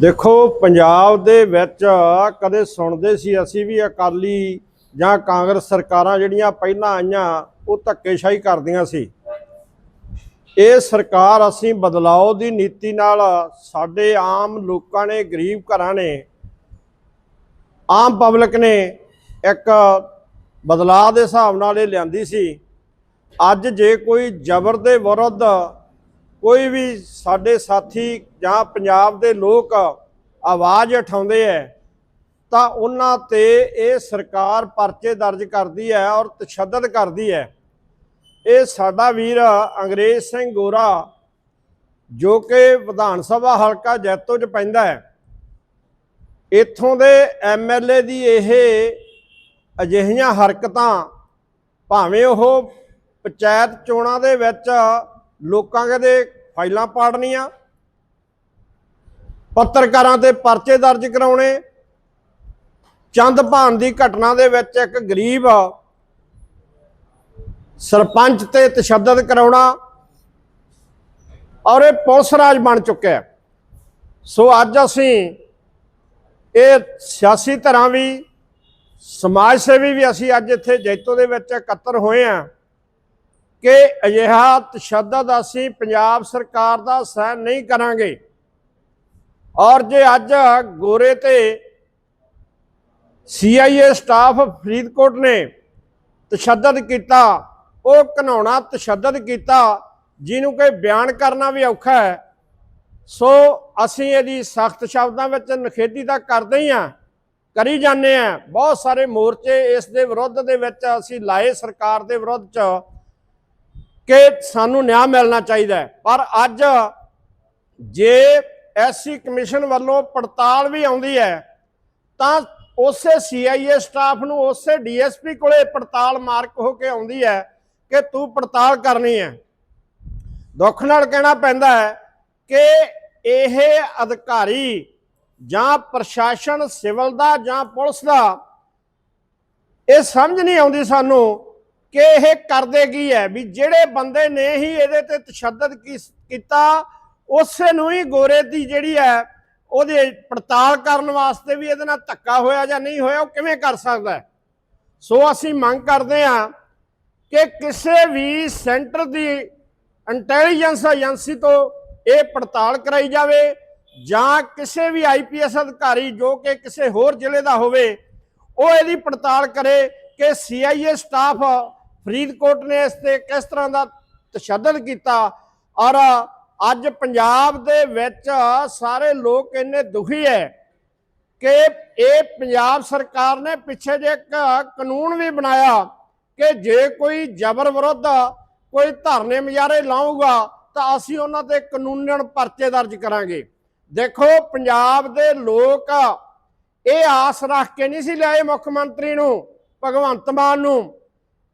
ਦੇਖੋ, ਪੰਜਾਬ ਦੇ ਵਿੱਚ ਕਦੇ ਸੁਣਦੇ ਸੀ ਅਸੀਂ ਵੀ ਅਕਾਲੀ ਜਾਂ ਕਾਂਗਰਸ ਸਰਕਾਰਾਂ ਜਿਹੜੀਆਂ ਪਹਿਲਾਂ ਆਈਆਂ, ਉਹ ਧੱਕੇਸ਼ਾਹੀ ਕਰਦੀਆਂ ਸੀ। ਇਹ ਸਰਕਾਰ ਅਸੀਂ ਬਦਲਾਅ ਦੀ ਨੀਤੀ ਨਾਲ ਸਾਡੇ ਆਮ ਲੋਕਾਂ ਨੇ, ਗਰੀਬ ਘਰਾਂ ਨੇ, ਆਮ ਪਬਲਿਕ ਨੇ ਇੱਕ ਬਦਲਾਅ ਦੇ ਹਿਸਾਬ ਨਾਲ ਇਹ ਲਿਆਂਦੀ ਸੀ। ਅੱਜ ਜੇ ਕੋਈ ਜ਼ਬਰ ਦੇ ਵਿਰੁੱਧ ਕੋਈ ਵੀ ਸਾਡੇ ਸਾਥੀ ਜਾਂ ਪੰਜਾਬ ਦੇ ਲੋਕ ਆਵਾਜ਼ ਉਠਾਉਂਦੇ ਐ, ਤਾਂ ਉਹਨਾਂ ਤੇ ਇਹ ਸਰਕਾਰ ਪਰਚੇ ਦਰਜ ਕਰਦੀ ਹੈ ਔਰ ਤਸ਼ੱਦਦ ਕਰਦੀ ਹੈ ਇਹ ਸਾਡਾ ਵੀਰ ਅੰਗਰੇਜ਼ ਸਿੰਘ ਗੋਰਾ, ਜੋ ਕਿ ਵਿਧਾਨ ਸਭਾ ਹਲਕਾ ਜੈਤੋ 'ਚ ਪੈਂਦਾ ਹੈ। ਇੱਥੋਂ ਦੇ ਐਮਐਲਏ ਦੀ ਇਹ ਅਜਿਹੀਆਂ ਹਰਕਤਾਂ, ਭਾਵੇਂ ਉਹ ਪੰਚਾਇਤ ਚੋਣਾਂ ਦੇ ਵਿੱਚ ਲੋਕਾਂ ਦੇ ਫਾਈਲਾਂ ਪਾੜਨੀਆਂ, ਪੱਤਰਕਾਰਾਂ ਤੇ ਪਰਚੇ ਦਰਜ ਕਰਾਉਣੇ, ਚੰਦ ਭਾਨ ਦੀ ਘਟਨਾ ਦੇ ਵਿੱਚ ਇੱਕ ਗਰੀਬ ਸਰਪੰਚ ਤੇ ਤਸ਼ੱਦਦ ਕਰਾਉਣਾ ਔਰ ਇਹ ਪੁਲਿਸ ਰਾਜ ਬਣ ਚੁੱਕਿਆ ਸੋ ਅੱਜ ਅਸੀਂ ਇਹ ਸਿਆਸੀ ਧਰਾਂ ਵੀ, ਸਮਾਜ ਸੇਵੀ ਵੀ ਅਸੀਂ ਅੱਜ ਇੱਥੇ ਜੈਤੋ ਦੇ ਵਿੱਚ ਇਕੱਤਰ ਹੋਏ ਆ ਕਿ ਅਜਿਹਾ ਤਸ਼ੱਦਦ ਅਸੀਂ ਪੰਜਾਬ ਸਰਕਾਰ ਦਾ ਸਹਿਨ ਨਹੀਂ ਕਰਾਂਗੇ। ਔਰ ਜੇ ਅੱਜ ਗੋਰੇ ਤੇ ਸੀਆਈਏ ਸਟਾਫ ਫਰੀਦਕੋਟ ਨੇ ਤਸ਼ੱਦਦ ਕੀਤਾ ਉਹ ਘਨਾਉਣਾ ਤਸ਼ੱਦਦ ਕੀਤਾ, ਜਿਹਨੂੰ ਕਿ ਬਿਆਨ ਕਰਨਾ ਵੀ ਔਖਾ ਹੈ। ਸੋ ਅਸੀਂ ਇਹਦੀ ਸਖਤ ਸ਼ਬਦਾਂ ਵਿੱਚ ਨਖੇਦੀ ਤਾਂ ਕਰਦੇ ਹੀ ਆ ਕਰੀ ਜਾਂਦੇ ਆ ਬਹੁਤ ਸਾਰੇ ਮੋਰਚੇ ਇਸ ਦੇ ਵਿਰੁੱਧ ਦੇ ਵਿੱਚ ਅਸੀਂ ਲਾਏ ਸਰਕਾਰ ਦੇ ਵਿਰੁੱਧ ਚ ਕਿ ਸਾਨੂੰ ਨਿਆਂ ਮਿਲਣਾ ਚਾਹੀਦਾ ਪਰ ਅੱਜ ਜੇ ਐਸਸੀ ਕਮਿਸ਼ਨ ਵੱਲੋਂ ਪੜਤਾਲ ਵੀ ਆਉਂਦੀ ਹੈ, ਤਾਂ ਉਸੇ ਸੀਆਈਏ ਸਟਾਫ ਨੂੰ ਉਸੇ ਡੀਐਸਪੀ ਕੋਲੇ ਪੜਤਾਲ ਮਾਰਕ ਹੋ ਕੇ ਆਉਂਦੀ ਹੈ। ਕਿ ਤੂੰ ਪੜਤਾਲ ਕਰਨੀ ਹੈ। ਦੁੱਖ ਨਾਲ ਕਹਿਣਾ ਪੈਂਦਾ ਹੈ ਕਿ ਇਹ ਅਧਿਕਾਰੀ ਜਾਂ ਪ੍ਰਸ਼ਾਸਨ, ਸਿਵਲ ਦਾ ਜਾਂ ਪੁਲਿਸ ਦਾ, ਇਹ ਸਮਝ ਨਹੀਂ ਆਉਂਦੀ ਸਾਨੂੰ ਕਿ ਇਹ ਕਰਦੇ ਕੀ ਹੈ ਵੀ ਜਿਹੜੇ ਬੰਦੇ ਨੇ ਹੀ ਇਹਦੇ ਤੇ ਤਸ਼ੱਦਦ ਕੀਸ- ਕੀਤਾ, ਉਸੇ ਨੂੰ ਹੀ ਗੋਰੇ ਦੀ ਜਿਹੜੀ ਹੈ ਉਹਦੇ ਪੜਤਾਲ ਕਰਨ ਵਾਸਤੇ ਵੀ ਇਹਦੇ ਨਾਲ ਧੱਕਾ ਹੋਇਆ ਜਾਂ ਨਹੀਂ ਹੋਇਆ, ਉਹ ਕਿਵੇਂ ਕਰ ਸਕਦਾ ਸੋ ਅਸੀਂ ਮੰਗ ਕਰਦੇ ਹਾਂ ਕਿ ਕਿਸੇ ਵੀ ਸੈਂਟਰ ਦੀ ਇੰਟੈਲੀਜੈਂਸ ਏਜੰਸੀ ਤੋਂ ਇਹ ਪੜਤਾਲ ਕਰਾਈ ਜਾਵੇ ਜਾਂ ਕਿਸੇ ਵੀ ਆਈਪੀਐਸ ਅਧਿਕਾਰੀ ਜੋ ਕਿ ਕਿਸੇ ਹੋਰ ਜ਼ਿਲ੍ਹੇ ਦਾ ਹੋਵੇ, ਉਹ ਇਹਦੀ ਪੜਤਾਲ ਕਰੇ ਕਿ ਸੀਆਈਏ ਸਟਾਫ ਫਰੀਦਕੋਟ ਨੇ ਇਸ ਤੇ ਕਿਸ ਤਰ੍ਹਾਂ ਦਾ ਤਸ਼ੱਦਦ ਕੀਤਾ ਔਰ ਅੱਜ ਪੰਜਾਬ ਦੇ ਵਿੱਚ ਸਾਰੇ ਲੋਕ ਇੰਨੇ ਦੁਖੀ ਹੈ ਕਿ ਇਹ ਪੰਜਾਬ ਸਰਕਾਰ ਨੇ ਪਿੱਛੇ ਜੇ ਇੱਕ ਕਾਨੂੰਨ ਵੀ ਬਣਾਇਆ ਕਿ ਜੇ ਕੋਈ ਜ਼ਬਰ ਵਿਰੁੱਧ ਕੋਈ ਧਰਨੇ ਮੁਜ਼ਾਹਰੇ ਲਾਊਗਾ ਤਾਂ ਅਸੀਂ ਉਹਨਾਂ ਤੇ ਕਾਨੂੰਨਨ ਪਰਚੇ ਦਰਜ ਕਰਾਂਗੇ। ਦੇਖੋ, ਪੰਜਾਬ ਦੇ ਲੋਕ ਇਹ ਆਸ ਰੱਖ ਕੇ ਨਹੀਂ ਸੀ ਲਿਆਏ ਮੁੱਖ ਮੰਤਰੀ ਨੂੰ, ਭਗਵੰਤ ਮਾਨ ਨੂੰ।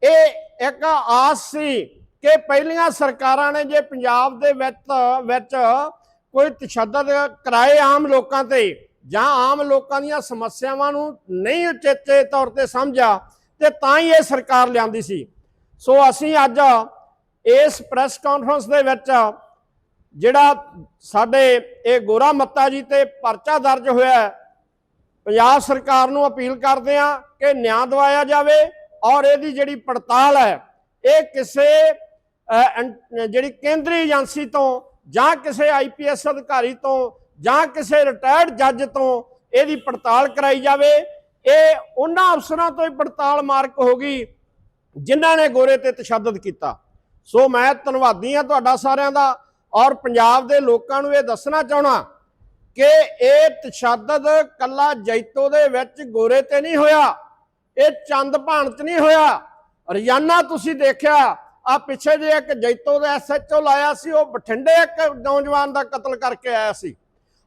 ਇਹ ਇੱਕ ਆਸ ਸੀ ਕਿ ਪਹਿਲੀਆਂ ਸਰਕਾਰਾਂ ਨੇ ਜੇ ਪੰਜਾਬ ਦੇ ਵਿੱਚ ਵਿੱਚ ਕੋਈ ਤਸ਼ੱਦਦ ਕਰਾਏ ਆਮ ਲੋਕਾਂ ਤੇ ਜਾਂ ਆਮ ਲੋਕਾਂ ਦੀਆਂ ਸਮੱਸਿਆਵਾਂ ਨੂੰ ਨਹੀਂ ਉਚੇਚੇ ਤੌਰ ਤੇ ਸਮਝਿਆ ਤੇ ਤਾਂ ਹੀ ਇਹ ਸਰਕਾਰ ਲਿਆਂਦੀ ਸੀ। ਸੋ ਅਸੀਂ ਅੱਜ ਇਸ ਪ੍ਰੈਸ ਕਾਨਫਰੰਸ ਦੇ ਵਿੱਚ ਜਿਹੜਾ ਸਾਡੇ ਇਹ ਗੋਰਾ ਮੱਤਾ ਜੀ ਤੇ ਪਰਚਾ ਦਰਜ ਹੋਇਆ ਪੰਜਾਬ ਸਰਕਾਰ ਨੂੰ ਅਪੀਲ ਕਰਦੇ ਆ ਕਿ ਨਿਆਂ ਦਿਵਾਇਆ ਜਾਵੇ ਔਰ ਇਹਦੀ ਜਿਹੜੀ ਪੜਤਾਲ ਹੈ, ਇਹ ਕਿਸੇ ਜਿਹੜੀ ਕੇਂਦਰੀ ਏਜੰਸੀ ਤੋਂ ਜਾਂ ਕਿਸੇ ਆਈਪੀਐਸ ਅਧਿਕਾਰੀ ਤੋਂ ਜਾਂ ਕਿਸੇ ਰਿਟਾਇਰਡ ਜੱਜ ਤੋਂ ਇਹਦੀ ਪੜਤਾਲ ਕਰਾਈ ਜਾਵੇ। ਇਹ ਉਹਨਾਂ ਅਫਸਰਾਂ ਤੋਂ ਹੀ ਪੜਤਾਲ ਮਾਰਕ ਹੋ ਗਈ ਜਿਨ੍ਹਾਂ ਨੇ ਗੋਰੇ ਤੇ ਤਸ਼ੱਦਦ ਕੀਤਾ। ਸੋ ਮੈਂ ਧੰਨਵਾਦੀ ਹਾਂ ਤੁਹਾਡਾ ਸਾਰਿਆਂ ਦਾ ਔਰ ਪੰਜਾਬ ਦੇ ਲੋਕਾਂ ਨੂੰ ਇਹ ਦੱਸਣਾ ਚਾਹਣਾ ਕਿ ਇਹ ਤਸ਼ੱਦਦ ਕੱਲਾ ਜੈਤੋ ਦੇ ਵਿੱਚ ਗੋਰੇ ਤੇ ਨਹੀਂ ਹੋਇਆ, ਇਹ ਚੰਦ ਭਾਣ ਚ ਨਹੀਂ ਹੋਇਆ। ਰੋਜ਼ਾਨਾ ਤੁਸੀਂ ਦੇਖਿਆ ਆ ਪਿੱਛੇ ਜੇ ਇੱਕ ਜੈਤੋ ਦਾ ਐਸਐਚਓ ਲਾਇਆ ਸੀ, ਉਹ ਬਠਿੰਡੇ ਇੱਕ ਨੌਜਵਾਨ ਦਾ ਕਤਲ ਕਰਕੇ ਆਇਆ ਸੀ।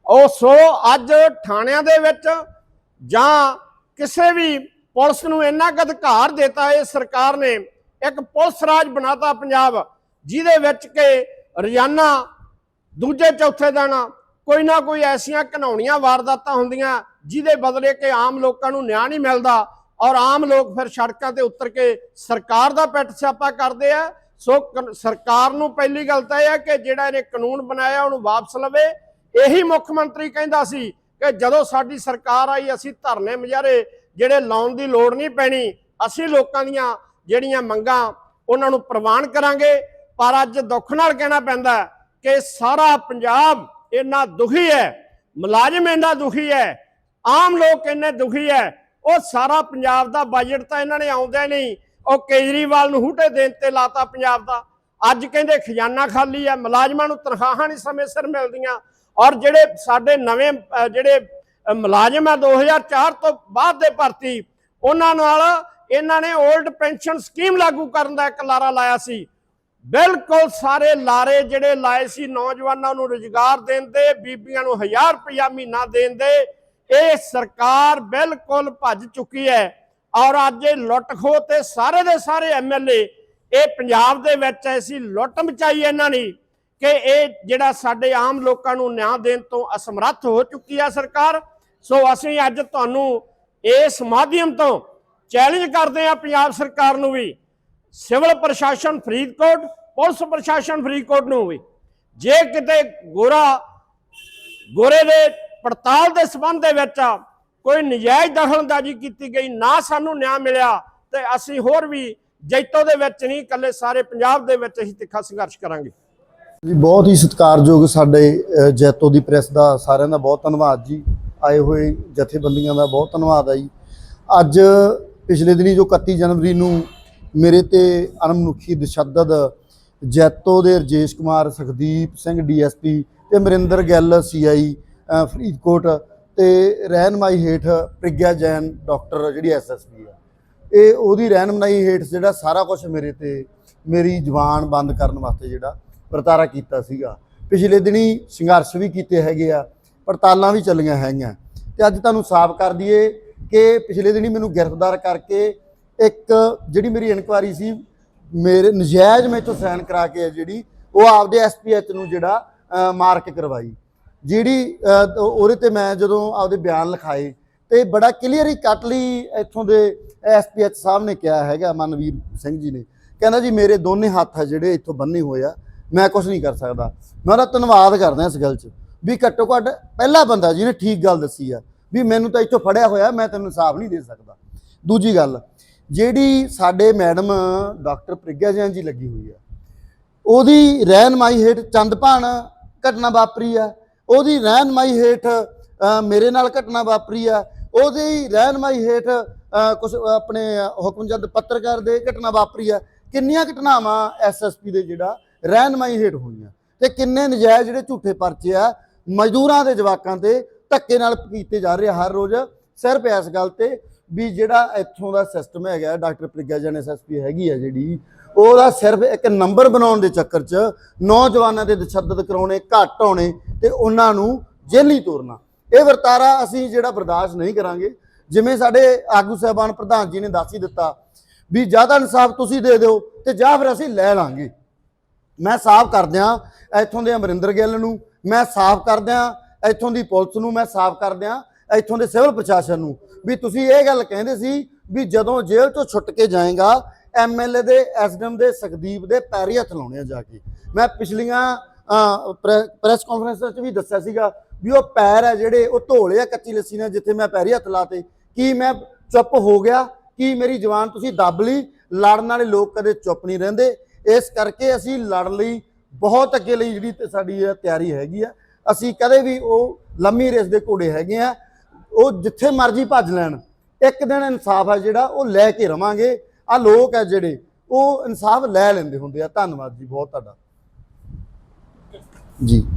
ਉਹ ਸੋ ਅੱਜ ਥਾਣਿਆਂ ਦੇ ਵਿੱਚ ਜਾਂ ਕਿਸੇ ਵੀ ਪੁਲਿਸ ਨੂੰ ਇੰਨਾ ਕੁ ਅਧਿਕਾਰ ਦਿੱਤਾ ਇਹ ਸਰਕਾਰ ਨੇ ਇੱਕ ਪੁਲਿਸ ਰਾਜ ਬਣਾਤਾ ਪੰਜਾਬ, ਜਿਹਦੇ ਵਿੱਚ ਕਿ ਰੋਜ਼ਾਨਾ ਦੂਜੇ ਚੌਥੇ ਦਿਨ ਕੋਈ ਨਾ ਕੋਈ ਐਸੀਆਂ ਘਨਾਉਣੀਆਂ ਵਾਰਦਾਤਾਂ ਹੁੰਦੀਆਂ, ਜਿਹਦੇ ਬਦਲੇ ਕਿ ਆਮ ਲੋਕਾਂ ਨੂੰ ਨਿਆਂ ਨਹੀਂ ਮਿਲਦਾ ਔਰ ਆਮ ਲੋਕ ਫਿਰ ਸੜਕਾਂ ਤੇ ਉਤਰ ਕੇ ਸਰਕਾਰ ਦਾ ਪਿੱਟ ਸਿਆਪਾ ਕਰਦੇ ਆ। ਸੋ ਸਰਕਾਰ ਨੂੰ ਪਹਿਲੀ ਗੱਲ ਤਾਂ ਇਹ ਹੈ ਕਿ ਜਿਹੜਾ ਇਹਨੇ ਕਾਨੂੰਨ ਬਣਾਇਆ, ਉਹਨੂੰ ਵਾਪਸ ਲਵੇ। ਇਹੀ ਮੁੱਖ ਮੰਤਰੀ ਕਹਿੰਦਾ ਸੀ ਕਿ ਜਦੋਂ ਸਾਡੀ ਸਰਕਾਰ ਆਈ, ਅਸੀਂ ਧਰਨੇ ਮੁਜ਼ਾਹਰੇ ਜਿਹੜੇ ਲਾਉਣ ਦੀ ਲੋੜ ਨਹੀਂ ਪੈਣੀ, ਅਸੀਂ ਲੋਕਾਂ ਦੀਆਂ ਜਿਹੜੀਆਂ ਮੰਗਾਂ ਉਹਨਾਂ ਨੂੰ ਪ੍ਰਵਾਨ ਕਰਾਂਗੇ। ਪਰ ਅੱਜ ਦੁੱਖ ਨਾਲ ਕਹਿਣਾ ਪੈਂਦਾ ਕਿ ਸਾਰਾ ਪੰਜਾਬ ਇੰਨਾ ਦੁਖੀ ਹੈ, ਮੁਲਾਜ਼ਮ ਇੰਨਾ ਦੁਖੀ ਹੈ, ਆਮ ਲੋਕ ਇੰਨੇ ਦੁਖੀ ਹੈ, ਉਹ ਸਾਰਾ ਪੰਜਾਬ ਦਾ ਬਜਟ ਤਾਂ ਇਹਨਾਂ ਨੇ ਆਉਂਦਾ ਨਹੀਂ। ਉਹ ਕੇਜਰੀਵਾਲ ਨੂੰ ਹੂਟੇ ਦੇਣ ਤੇ ਲਾਤਾ ਪੰਜਾਬ ਦਾ। ਅੱਜ ਕਹਿੰਦੇ ਖਜ਼ਾਨਾ ਖਾਲੀ ਹੈ, ਮੁਲਾਜ਼ਮਾਂ ਨੂੰ ਤਨਖਾਹਾਂ ਨਹੀਂ ਸਮੇਂ ਸਿਰ ਮਿਲਦੀਆਂ। ਔਰ ਜਿਹੜੇ ਸਾਡੇ ਨਵੇਂ ਜਿਹੜੇ ਮੁਲਾਜ਼ਮ ਹੈ 2004 ਤੋਂ ਬਾਅਦ ਦੇ ਭਰਤੀ, ਉਹਨਾਂ ਨਾਲ ਇਹਨਾਂ ਨੇ 올ਡ ਪੈਨਸ਼ਨ ਸਕੀਮ ਲਾਗੂ ਕਰਨ ਦਾ ਇੱਕ ਲਾਰਾ ਲਾਇਆ ਸੀ। ਬਿਲਕੁਲ ਸਾਰੇ ਲਾਰੇ ਜਿਹੜੇ ਲਾਏ ਸੀ ਨੌਜਵਾਨਾਂ ਨੂੰ ਰੁਜ਼ਗਾਰ ਦੇਣ ਦੇ, ਬੀਬੀਆਂ ਨੂੰ 1000 ਰੁਪਇਆ ਮਹੀਨਾ ਦੇਣ ਦੇ, ਇਹ ਸਰਕਾਰ ਬਿਲਕੁਲ ਭੱਜ ਚੁੱਕੀ ਹੈ। ਔਰ ਅੱਜ ਇਹ ਲੁੱਟ ਖੋਹ ਤੇ ਸਾਰੇ ਦੇ ਸਾਰੇ ਐਮਐਲਏ ਇਹ ਪੰਜਾਬ ਦੇ ਵਿੱਚ ਐਸੀ ਲੁੱਟ ਮਚਾਈ ਇਹਨਾਂ ਨੇ। ਕਿ ਇਹ ਜਿਹੜਾ ਸਾਡੇ ਆਮ ਲੋਕਾਂ ਨੂੰ ਨਿਆਂ ਦੇਣ ਤੋਂ ਅਸਮਰੱਥ ਹੋ ਚੁੱਕੀ ਆ ਸਰਕਾਰ, ਸੋ ਅਸੀਂ ਅੱਜ ਤੁਹਾਨੂੰ ਇਸ ਮਾਧਿਅਮ ਤੋਂ ਚੈਲੰਜ ਕਰਦੇ ਹਾਂ ਪੰਜਾਬ ਸਰਕਾਰ ਨੂੰ ਵੀ। ਸਿਵਲ ਪ੍ਰਸ਼ਾਸਨ ਫਰੀਦਕੋਟ, ਪੁਲਿਸ ਪ੍ਰਸ਼ਾਸਨ ਫਰੀਦਕੋਟ ਨੂੰ ਵੀ। ਜੇ ਕਿਤੇ ਗੋਰਾ, ਗੋਰੇ ਦੇ ਪੜਤਾਲ ਦੇ ਸਬੰਧ ਦੇ ਵਿੱਚ ਕੋਈ ਨਜਾਇਜ਼ ਦਖਲਅੰਦਾਜ਼ੀ ਕੀਤੀ ਗਈ, ਨਾ ਸਾਨੂੰ ਨਿਆਂ ਮਿਲਿਆ, ਤੇ ਅਸੀਂ ਹੋਰ ਵੀ ਜੈਤੋ ਦੇ ਵਿੱਚ ਨਹੀਂ, ਇਕੱਲੇ ਸਾਰੇ ਪੰਜਾਬ ਦੇ ਵਿੱਚ ਅਸੀਂ ਤਿੱਖਾ ਸੰਘਰਸ਼ ਕਰਾਂਗੇ।
ਜੀ, ਬਹੁਤ ਹੀ ਸਤਿਕਾਰਯੋਗ ਸਾਡੇ ਜੈਤੋ ਦੀ ਪ੍ਰੈਸ ਦਾ ਸਾਰਿਆਂ ਦਾ ਬਹੁਤ ਧੰਨਵਾਦ ਜੀ। ਆਏ ਹੋਏ ਜਥੇਬੰਦੀਆਂ ਦਾ ਬਹੁਤ ਧੰਨਵਾਦ ਆ ਜੀ। ਅੱਜ ਪਿਛਲੇ ਦਿਨੀ ਜੋ 31 ਜਨਵਰੀ ਨੂੰ ਮੇਰੇ ਤੇ ਅਣਮਨੁੱਖੀ ਤਸ਼ੱਦਦ ਜੈਤੋ ਦੇ ਰਜੇਸ਼ ਕੁਮਾਰ, ਸੁਖਦੀਪ ਸਿੰਘ, ਡੀਐਸਪੀ ਤੇ ਮਰਿੰਦਰ ਗਿੱਲ, ਸੀਆਈ ਫਰੀਦਕੋਟ ਤੇ ਰਹਿਨਮਾਈ ਹੇਠ ਪ੍ਰਗਿਆ ਜੈਨ, ਡਾਕਟਰ ਜਿਹੜੀ ਐਸਐਸਪੀ ਆ। ਇਹ ਉਹਦੀ ਰਹਿਨਮਾਈ ਹੇਠ ਜਿਹੜਾ ਸਾਰਾ ਕੁਝ ਮੇਰੇ ਤੇ, ਮੇਰੀ ਜ਼ੁਬਾਨ ਬੰਦ ਕਰਨ ਵਾਸਤੇ ਜਿਹੜਾ ਵਰਤਾਰਾ ਕੀਤਾ ਸੀਗਾ। ਪਿਛਲੇ ਦਿਨੀ ਸੰਘਰਸ਼ ਵੀ ਕੀਤੇ ਹੈਗੇ ਆ, ਪੜਤਾਲਾਂ ਵੀ ਚੱਲੀਆਂ ਹੈਗੀਆਂ। ਤੇ ਅੱਜ ਤੁਹਾਨੂੰ ਸਾਫ਼ ਕਰ ਦਈਏ ਕਿ ਪਿਛਲੇ ਦਿਨੀ ਮੈਨੂੰ ਗ੍ਰਿਫਤਾਰ ਕਰਕੇ ਇੱਕ ਜਿਹੜੀ ਮੇਰੀ ਇਨਕੁਆਰੀ ਸੀ, ਮੇਰੇ ਨਜਾਇਜ਼ ਮੈਥੋਂ ਸਾਈਨ ਕਰਾ ਕੇ ਹੈ ਜਿਹੜੀ, ਉਹ ਆਪਦੇ ਐਸਪੀਐਚ ਨੂੰ ਜਿਹੜਾ ਮਾਰਕ ਕਰਵਾਈ। ਜਿਹੜੀ ਉਹਦੇ ਤੇ ਮੈਂ ਜਦੋਂ ਆਪਦੇ ਬਿਆਨ ਲਿਖਾਏ, ਤੇ ਬੜਾ ਕਲੀਅਰ ਹੀ ਕੱਟ ਲਈ ਇੱਥੋਂ ਦੇ ਐਸਪੀਐਚ ਸਾਹਿਬ ਨੇ ਕਿਹਾ ਹੈਗਾ, ਮਨਵੀਰ ਸਿੰਘ ਜੀ ਨੇ। ਕਹਿੰਦਾ ਜੀ, ਮੇਰੇ ਦੋਨੇ ਹੱਥ ਆ ਜਿਹੜੇ ਇੱਥੋਂ ਬੰਨੇ ਹੋਏ ਆ। ਮੈਂ ਕੁਝ ਨਹੀਂ ਕਰ ਸਕਦਾ। ਮੈਂ ਉਹਦਾ ਧੰਨਵਾਦ ਕਰਦਾ ਇਸ ਗੱਲ 'ਚ ਵੀ ਘੱਟੋ ਘੱਟ ਪਹਿਲਾ ਬੰਦਾ ਜਿਹਨੇ ਠੀਕ ਗੱਲ ਦੱਸੀ ਆ, ਵੀ ਮੈਨੂੰ ਤਾਂ ਇੱਥੋਂ ਫੜਿਆ ਹੋਇਆ, ਮੈਂ ਤੈਨੂੰ ਇਨਸਾਫ ਨਹੀਂ ਦੇ ਸਕਦਾ। ਦੂਜੀ ਗੱਲ, ਜਿਹੜੀ ਸਾਡੇ ਮੈਡਮ ਡਾਕਟਰ ਪ੍ਰਿਗਿਆ ਜੈਨ ਜੀ ਲੱਗੀ ਹੋਈ ਆ, ਉਹਦੀ ਰਹਿਨਮਾਈ ਹੇਠ ਚੰਦਪਾਣ ਘਟਨਾ ਵਾਪਰੀ ਆ, ਉਹਦੀ ਰਹਿਨਮਾਈ ਹੇਠ ਮੇਰੇ ਨਾਲ ਘਟਨਾ ਵਾਪਰੀ ਆ, ਉਹਦੀ ਰਹਿਨਮਾਈ ਹੇਠ ਕੁਝ ਆਪਣੇ ਹੁਕਮਚੰਦ ਪੱਤਰਕਾਰ ਦੇ ਘਟਨਾ ਵਾਪਰੀ ਆ। ਕਿੰਨੀਆਂ ਘਟਨਾਵਾਂ ਐਸਐਸਪੀ ਦੇ ਜਿਹੜਾ ਰਹਿਨਮਾਈ ਹੇਠ ਹੋਈਆਂ। ਤੇ ਕਿੰਨੇ ਨਜਾਇਜ਼ ਜਿਹੜੇ ਝੂਠੇ ਪਰਚੇ ਆ, ਮਜ਼ਦੂਰਾਂ ਦੇ ਜਵਾਕਾਂ ਤੇ ਧੱਕੇ ਨਾਲ ਕੀਤੇ ਜਾ ਰਹੇ ਹਰ ਰੋਜ਼। ਸਿਰਫ ਇਸ ਗੱਲ ਤੇ ਵੀ ਜਿਹੜਾ ਇੱਥੋਂ ਦਾ ਸਿਸਟਮ ਹੈਗਾ, ਡਾਕਟਰ ਪ੍ਰਿਗਿਆ ਜਨ ਐਸਐਸਪੀ ਹੈਗੀ ਆ ਜਿਹੜੀ, ਉਹਦਾ ਸਿਰਫ ਇੱਕ ਨੰਬਰ ਬਣਾਉਣ ਦੇ ਚੱਕਰ 'ਚ ਨੌਜਵਾਨਾਂ ਦੇ ਤਸ਼ੱਦਦ ਕਰਾਉਣੇ ਘੱਟ ਆਉਣੇ ਤੇ ਉਹਨਾਂ ਨੂੰ ਜੇਲੀ ਤੋਰਨਾ। ਇਹ ਵਰਤਾਰਾ ਅਸੀਂ ਜਿਹੜਾ ਬਰਦਾਸ਼ਤ ਨਹੀਂ ਕਰਾਂਗੇ, ਜਿਵੇਂ ਸਾਡੇ ਆਗੂ ਸਾਹਿਬਾਨ ਪ੍ਰਧਾਨ ਜੀ ਨੇ ਦੱਸ ਹੀ ਦਿੱਤਾ ਵੀ ਜ਼ਿਆਦਾ ਇਨਸਾਫ ਤੁਸੀਂ ਦੇ ਦਿਓ ਤੇ ਜਾਂ ਫਿਰ ਅਸੀਂ ਲੈ ਲਾਂਗੇ। ਮੈਂ ਸਾਫ਼ ਕਰਦਿਆਂ ਇੱਥੋਂ ਦੇ ਅਮਰਿੰਦਰ ਗਿੱਲ ਨੂੰ, ਮੈਂ ਸਾਫ਼ ਕਰਦਿਆਂ ਇੱਥੋਂ ਦੀ ਪੁਲਿਸ ਨੂੰ, ਮੈਂ ਸਾਫ਼ ਕਰਦਿਆਂ ਇੱਥੋਂ ਦੇ ਸਿਵਲ ਪ੍ਰਸ਼ਾਸਨ ਨੂੰ ਵੀ ਤੁਸੀਂ ਇਹ ਗੱਲ ਕਹਿੰਦੇ ਸੀ ਵੀ ਜਦੋਂ ਜੇਲ੍ਹ ਤੋਂ ਛੁੱਟ ਕੇ ਜਾਏਗਾ ਐਮਐਲਏ ਦੇ ਐਸਡੀਐਮ ਦੇ, ਸੁਖਦੀਪ ਦੇ ਪੈਰੀ ਹੱਥ ਲਾਉਣੇ ਆ ਜਾ ਕੇ। ਮੈਂ ਪਿਛਲੀਆਂ ਪ੍ਰੈਸ ਕਾਨਫਰੰਸ 'ਚ ਵੀ ਦੱਸਿਆ ਸੀਗਾ ਵੀ ਉਹ ਪੈਰ ਹੈ ਜਿਹੜੇ, ਉਹ ਧੋਲੇ ਆ ਕੱਚੀ ਲੱਸੀ ਨਾਲ ਜਿੱਥੇ ਮੈਂ ਪੈਰੀ ਹੱਥ ਲਾਤੇ। ਕੀ ਮੈਂ ਚੁੱਪ ਹੋ ਗਿਆ? ਕੀ ਮੇਰੀ ਜਵਾਨ ਤੁਸੀਂ ਦੱਬ ਲਈ? ਲੜਨ ਵਾਲੇ ਲੋਕ ਕਦੇ ਚੁੱਪ ਨਹੀਂ ਰਹਿੰਦੇ? ਇਸ ਕਰਕੇ ਅਸੀਂ ਲੜ ਲਈ, ਬਹੁਤ ਅੱਗੇ ਲਈ ਜਿਹੜੀ ਤੇ ਸਾਡੀ ਇਹ ਤਿਆਰੀ ਹੈਗੀ ਆ। ਅਸੀਂ ਕਦੇ ਵੀ ਉਹ ਲੰਮੀ ਰੇਸ ਦੇ ਘੋੜੇ ਹੈਗੇ ਆ, ਉਹ ਜਿੱਥੇ ਮਰਜ਼ੀ ਭੱਜ ਲੈਣ। ਇੱਕ ਦਿਨ ਇਨਸਾਫ ਆ ਜਿਹੜਾ, ਉਹ ਲੈ ਕੇ ਰਵਾਂਗੇ। ਆ ਲੋਕ ਆ ਜਿਹੜੇ, ਉਹ ਇਨਸਾਫ ਲੈ ਲੈਂਦੇ ਹੁੰਦੇ ਆ। ਧੰਨਵਾਦ ਜੀ ਬਹੁਤ ਤੁਹਾਡਾ। ਜੀ।